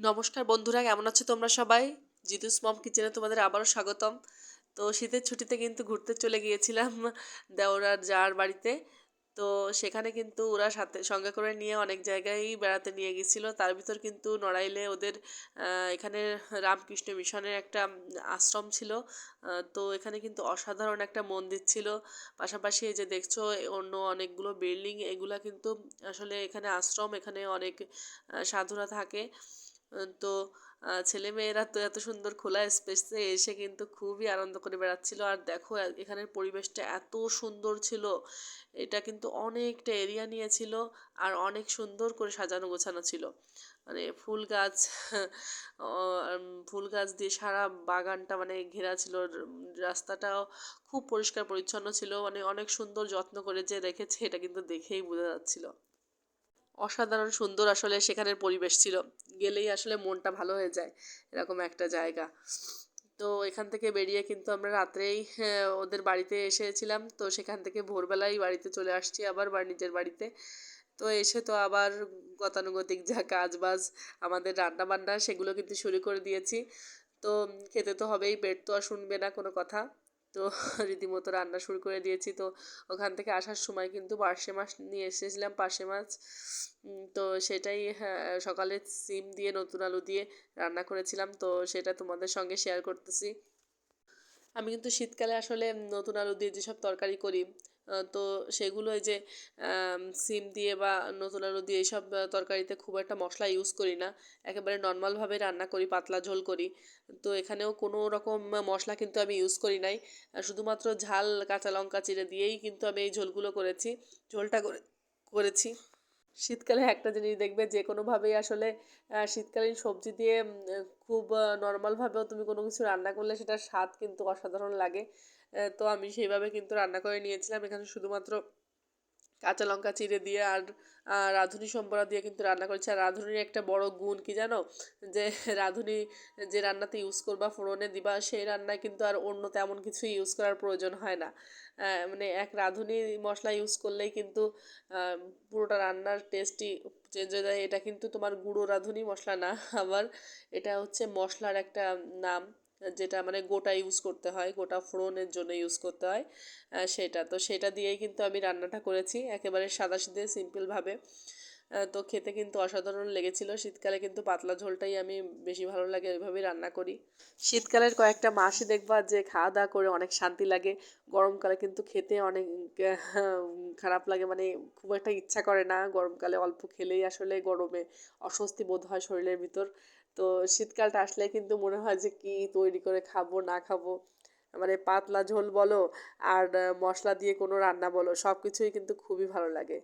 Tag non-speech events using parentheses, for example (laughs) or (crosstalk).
নমস্কার বন্ধুরা, কেমন আছো তোমরা সবাই? জিতুস মম কিচেনে তোমাদের আবারও স্বাগতম। তো শীতের ছুটিতে কিন্তু ঘুরতে চলে গিয়েছিলাম (laughs) দেওরার যার বাড়িতে। তো সেখানে কিন্তু ওরা সাথে সঙ্গে করে নিয়ে অনেক জায়গায় বেড়াতে নিয়ে গেছিল তার ভিতর কিন্তু নড়াইলে ওদের এখানে রামকৃষ্ণ মিশনের একটা আশ্রম ছিল। তো এখানে কিন্তু অসাধারণ একটা মন্দির ছিল। পাশাপাশি এই যে দেখছ অন্য অনেকগুলো বিল্ডিং, এগুলা কিন্তু আসলে এখানে আশ্রম, এখানে অনেক সাধুরা থাকে। তো ছেলে মেয়েরা তো এত সুন্দর খোলা স্পেসে এসে কিন্তু খুবই আনন্দ করে বেড়াচ্ছিল। আর দেখো এখানের পরিবেশটা এত সুন্দর ছিল। এটা কিন্তু অনেকটা এরিয়া নিয়েছিল আর অনেক সুন্দর করে সাজানো গোছানো ছিল। মানে ফুল গাছ (laughs) ফুল গাছ দিয়ে সারা বাগানটা মানে ঘেরা ছিল। রাস্তাটাও খুব পরিষ্কার পরিচ্ছন্ন ছিল। মানে অনেক সুন্দর যত্ন করে যে রেখেছে এটা কিন্তু দেখেই বোঝা যাচ্ছিল। অসাধারণ সুন্দর আসলে সেখানের পরিবেশ ছিল। গেলেই আসলে মনটা ভালো হয়ে যায় এরকম একটা জায়গা। তো এখান থেকে বেরিয়ে কিন্তু আমরা রাত্রেই হ্যাঁ, ওদের বাড়িতে এসেছিলাম। তো সেখান থেকে ভোরবেলায় বাড়িতে চলে আসছি আবার নিজের বাড়িতে। তো এসে তো আবার গতানুগতিক যা কাজ বাজ আমাদের রান্না বান্না সেগুলো কিন্তু শুরু করে দিয়েছি। তো খেতে তো হবেই পেট তো আর শুনবে না কোনো কথা। তো (laughs) রীতিমতো রান্না শুরু করে দিয়েছি। তো ওখান থেকে আসার সময় কিন্তু পার্শে মাছ নিয়ে এসেছিলাম, পার্শে মাছ। তো সেটাই হ্যাঁ সকালে সিম দিয়ে, নতুন আলু দিয়ে রান্না করেছিলাম। তো সেটা তোমাদের সঙ্গে শেয়ার করতেছি। আমি কিন্তু শীতকালে আসলে নতুন আলু দিয়ে যেসব তরকারি করি তো সেগুলো যে সিম দিয়ে বা নতুন আলু দিয়ে এইসব তরকারিতে খুব একটা মশলা ইউজ করি না। একেবারে নর্মালভাবে রান্না করি, পাতলা ঝোল করি। তো এখানেও কোনো রকম মশলা কিন্তু আমি ইউজ করি নাই। শুধুমাত্র ঝাল, কাঁচা লঙ্কা চিড়ে দিয়েই কিন্তু আমি এই ঝোলগুলো করেছি, ঝোলটা করে, করেছি। শীতকালে একটা জিনিস দেখবে যে কোনোভাবেই আসলে শীতকালীন সবজি দিয়ে খুব নর্মালভাবেও তুমি কোনো কিছু রান্না করলে সেটার স্বাদ কিন্তু অসাধারণ লাগে। তো আমি সেইভাবে কিন্তু রান্না করে নিয়েছিলাম। এখানে শুধুমাত্র কাঁচা লঙ্কা চিড়ে দিয়ে আর রাঁধুনি সম্বরা দিয়ে কিন্তু রান্না করেছি। আর রাঁধুনির একটা বড় গুণ কি জানো? যে (laughs) রাঁধুনি যে রান্নাতে ইউজ করবা, ফোড়নে দিবা, সেই রান্নায় কিন্তু আর অন্য তেমন কিছু ইউজ করার প্রয়োজন হয় না। মানে এক রাঁধুনি মশলা ইউজ করলেই কিন্তু পুরোটা রান্নার টেস্টই চেঞ্জ হয়ে যায়। এটা কিন্তু তোমার গুঁড়ো রাঁধুনি মশলা না, আবার এটা হচ্ছে মশলার একটা নাম। যেটা মানে গোটা ইউজ করতে হয়, গোটা ফোড়নের জন্য ইউজ করতে হয় সেটা। তো সেটা দিয়েই কিন্তু আমি রান্নাটা করেছি, একেবারে সাদা সিধে সিম্পলভাবে তো খেতে কিন্তু অসাধারণ লেগেছিল। শীতকালে কিন্তু পাতলা ঝোলটাই আমি বেশি ভালো লাগে ওইভাবেই রান্না করি। শীতকালের কয়েকটা মাসই দেখবা যে খাওয়া দাওয়া করে অনেক শান্তি লাগে। গরমকালে কিন্তু খেতে অনেক খারাপ লাগে। মানে খুব একটা ইচ্ছা করে না। গরমকালে অল্প খেলেই আসলে গরমে অস্বস্তি বোধ হয় শরীরের ভিতর। তো শীতকালটা আসলে কিন্তু মনে হয় যে কি তৈরি করে খাব, না খাব। মানে পাতলা ঝোল বলো আর মশলা দিয়ে কোনো রান্না বলো সব কিছুই কিন্তু খুবই ভালো লাগে।